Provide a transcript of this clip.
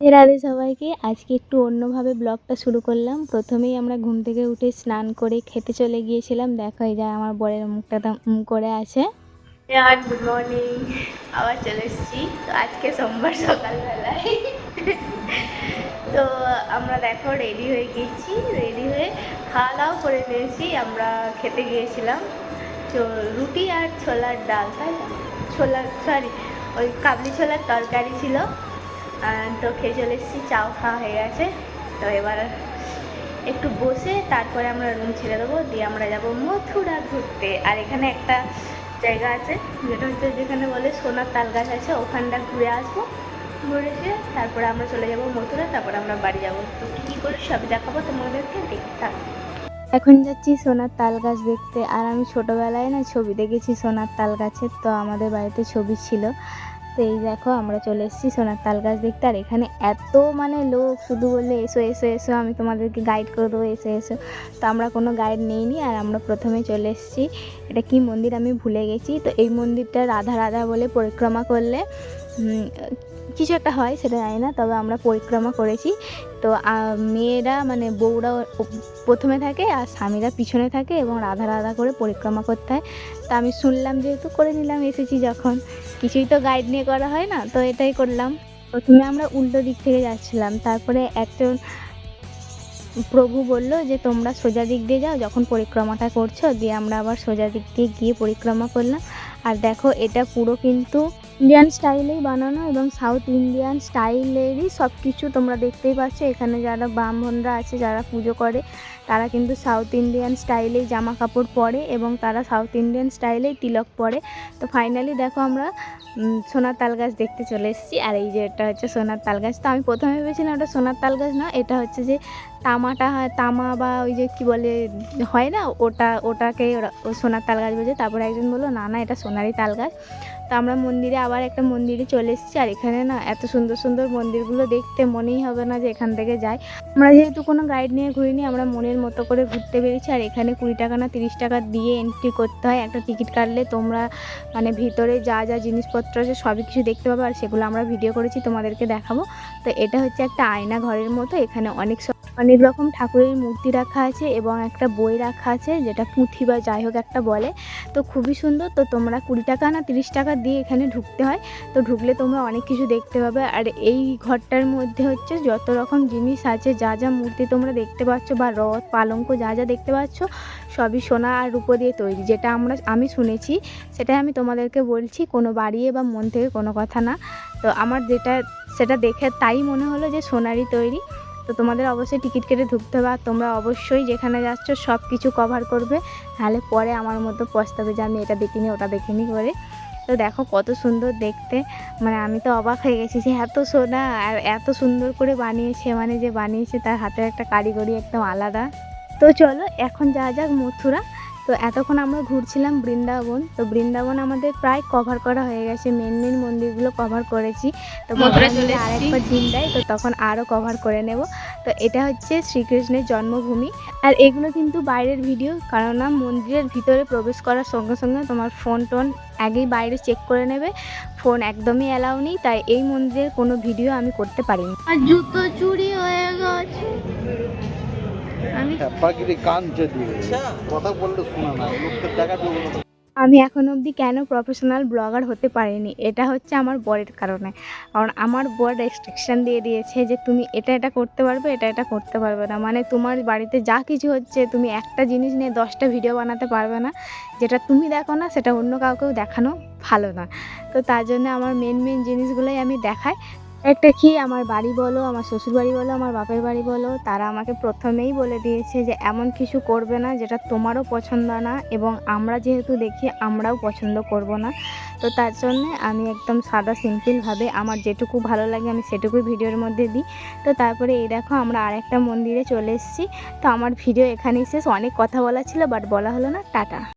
রাধে সবাইকে, আজকে একটু অন্যভাবে ব্লগটা শুরু করলাম। প্রথমেই আমরা ঘুম থেকে উঠে স্নান করে খেতে চলে গিয়েছিলাম। দেখো, এই যা আমার বরের মুখটা উম করে আছে। আর গুড মর্নিং আবার চলে এসেছি। তো আজকে সোমবার সকালবেলায়। তো আমরা দেখো রেডি হয়ে গিয়েছি। রেডি হয়ে খাওয়া দাওয়া করে নিয়েছি। আমরা খেতে গিয়েছিলাম। তো রুটি আর ছোলার ডাল, তাই ছোলার সরি ওই কাবলি ছোলার তরকারি ছিল। তো খেয়ে চলে এসেছি, চাও খাওয়া হয়ে গেছে। তো এবার একটু বসে তারপরে আমরা রুম ছেড়ে দেবো, দিয়ে আমরা যাব মথুরা ঘুরতে। আর এখানে একটা জায়গা আছে, যেটা হচ্ছে যেখানে বলে সোনার তাল গাছ আছে, ওখানটা ঘুরে আসব। ঘুরে এসে তারপরে আমরা চলে যাব মথুরা, তারপরে আমরা বাড়ি যাব। তো কী কী করে সবই দেখাবো তোমাদেরকে? দেখতে থাকো। এখন যাচ্ছি সোনার তাল গাছ দেখতে, আর আমি ছোটোবেলায় না ছবি দেখেছি সোনার তাল গাছের, তো আমাদের বাড়িতে ছবি ছিল। তো এই দেখো আমরা চলে এসেছি সোনার তাল গাছ দেখতে, আর এখানে এত মানে লোক, শুধু বললে এসো এসো এসো, আমি তোমাদেরকে গাইড করে দেবো, এসো এসো। তো আমরা কোনো গাইড নিইনি, আর আমরা প্রথমে চলে এসেছি। এটা কি মন্দির আমি ভুলে গেছি। তো এই মন্দিরটা রাধা রাধা বলে পরিক্রমা করলে কিছু একটা হয়, সেটা জানি না, তবে আমরা পরিক্রমা করেছি। তো মেয়েরা মানে বউরা প্রথমে থাকে আর স্বামীরা পিছনে থাকে এবং রাধা রাধা করে পরিক্রমা করতে হয়। তা আমি শুনলাম যেহেতু, করে নিলাম এসেছি যখন। কিছুই তো গাইড নিয়ে করা হয় না, তো এটাই করলাম। প্রথমে আমরা উল্টো দিক থেকে যাচ্ছিলাম, তারপরে একজন প্রভু বলল যে, তোমরা সোজা দিক দিয়ে যাও, যখন পরিক্রমাটা করছ, দিয়ে আমরা আবার সোজা দিক দিয়ে গিয়ে পরিক্রমা করলাম। আর দেখো, এটা পুরো কিন্তু ইন্ডিয়ান স্টাইলেই বানানো এবং সাউথ ইন্ডিয়ান স্টাইলেরই সব কিছু তোমরা দেখতেই পাচ্ছ। এখানে যারা ব্রাহ্মণরা আছে, যারা পুজো করে, তারা কিন্তু সাউথ ইন্ডিয়ান স্টাইলেই জামা কাপড় পরে এবং তারা সাউথ ইন্ডিয়ান স্টাইলেই তিলক পরে। তো ফাইনালি দেখো আমরা সোনার তাল গাছ দেখতে চলে এসেছি। আর এই যে এটা হচ্ছে সোনার তাল গাছ। তো আমি প্রথমে ভেবেছিলাম ওটা সোনার তাল গাছ না, এটা হচ্ছে যে তামাটা হয়, তামা বা ওই যে কি বলে, হয় না? ওটা, ওটাকে ওরা সোনার তাল গাছ বলছে তারপরে একজন বলল, না না, এটা সোনারই তাল গাছ। তো আমরা মন্দিরে আবার একটা মন্দিরে চলে এসেছি। আর এখানে না এত সুন্দর সুন্দর মন্দিরগুলো দেখতে মনেই হবে না যে এখান থেকে যাই। আমরা যেহেতু কোনো গাইড নিয়ে ঘুরিনি, আমরা মনের মতো করে ঘুরতে পেরেছি। আর এখানে কুড়ি টাকা না তিরিশ টাকা দিয়ে এন্ট্রি করতে হয়। একটা টিকিট কাটলে তোমরা মানে ভিতরে যা যা জিনিসপত্র আছে সবই কিছু দেখতে পাবে। আর সেগুলো আমরা ভিডিও করেছি, তোমাদেরকে দেখাবো। তো এটা হচ্ছে একটা আয়না ঘরের মতো। এখানে অনেক অনেক রকম ঠাকুরের মূর্তি রাখা আছে এবং একটা বই রাখা আছে, যেটা পুঁথি বা যাই হোক একটা বলে। তো খুবই সুন্দর। তো তোমরা কুড়ি টাকা না তিরিশ টাকা দিয়ে এখানে ঢুকতে হয়। তো ঢুকলে তোমরা অনেক কিছু দেখতে পাবে। আর এই ঘরটার মধ্যে হচ্ছে যত রকম জিনিস আছে, যা যা মূর্তি তোমরা দেখতে পাচ্ছ বা রথ, পালঙ্ক যা যা দেখতে পাচ্ছ, সবই সোনা আর রূপো দিয়ে তৈরি। যেটা আমরা, আমি শুনেছি, সেটাই আমি তোমাদেরকে বলছি। কোনো বাড়িয়ে বা মন থেকে কোনো কথা না। তো আমার যেটা, সেটা দেখে তাই মনে হলো যে সোনারই তৈরি। তো তোমাদের অবশ্যই টিকিট কেটে ঢুকতে হবে আর তোমরা অবশ্যই যেখানে যাচ্ছ সব কিছু কভার করবে। তাহলে পরে আমার মতো পস্তাবে যে আমি এটা দেখিনি, ওটা দেখিনি করে তো দেখো কত সুন্দর দেখতে। মানে আমি তো অবাক হয়ে গেছি যে এত সোনা আর এত সুন্দর করে বানিয়েছে। মানে যে বানিয়েছে তার হাতের একটা কারিগরি একদম আলাদা। তো চলো এখন যা যাক মথুরা। তো এতক্ষণ আমরা ঘুরছিলাম বৃন্দাবন তো বৃন্দাবন আমাদের প্রায় কভার করা হয়ে গেছে। মেন মেন মন্দিরগুলো কভার করেছি। তো। আরেকবার দিন দেয় তো তখন আরও কভার করে নেব। তো এটা হচ্ছে শ্রীকৃষ্ণের জন্মভূমি। আর এগুলো কিন্তু বাইরের ভিডিও কারণ না মন্দিরের ভিতরে প্রবেশ করার সঙ্গে সঙ্গে তোমার ফোন টোন আগেই বাইরে চেক করে নেবে। ফোন একদমই অ্যালাউ নেই তাই এই মন্দিরের কোনো ভিডিও আমি করতে পারিনি। আর জুতো চুরি হয়ে গেছে। আমি এখন অবধি কেন প্রফেশনাল ব্লগার হতে পারিনি? এটা হচ্ছে আমার বরের কারণে। কারণ আমার বর রেস্ট্রিকশন দিয়ে দিয়েছে যে তুমি এটা এটা করতে পারবে এটা এটা করতে পারবে না। মানে তোমার বাড়িতে যা কিছু হচ্ছে তুমি একটা জিনিস নিয়ে দশটা ভিডিও বানাতে পারবে না। যেটা তুমি দেখো না সেটা অন্য কাউকেও দেখানো ভালো না। তো তার জন্য আমার মেন মেন জিনিসগুলোই আমি দেখাই। একটা কি আমার বাড়ি বলো, আমার শ্বশুর বাড়ি বলো, আমার বাপের বাড়ি বলো, তারা আমাকে প্রথমেই বলে দিয়েছে যে এমন কিছু করবে না যেটা তোমারও পছন্দ না এবং আমরা যেহেতু দেখি আমরাও পছন্দ করব না। তো তার জন্যে আমি একদম সাদা সিম্পলভাবে আমার যেটুকু ভালো লাগে আমি সেটুকুই ভিডিওর মধ্যে দিই। তো তারপরে এই দেখো আমরা আরেকটা মন্দিরে চলে এসেছি। তো আমার ভিডিও এখানেই শেষ। অনেক কথা বলা ছিল বাট বলা হলো না। টাটা।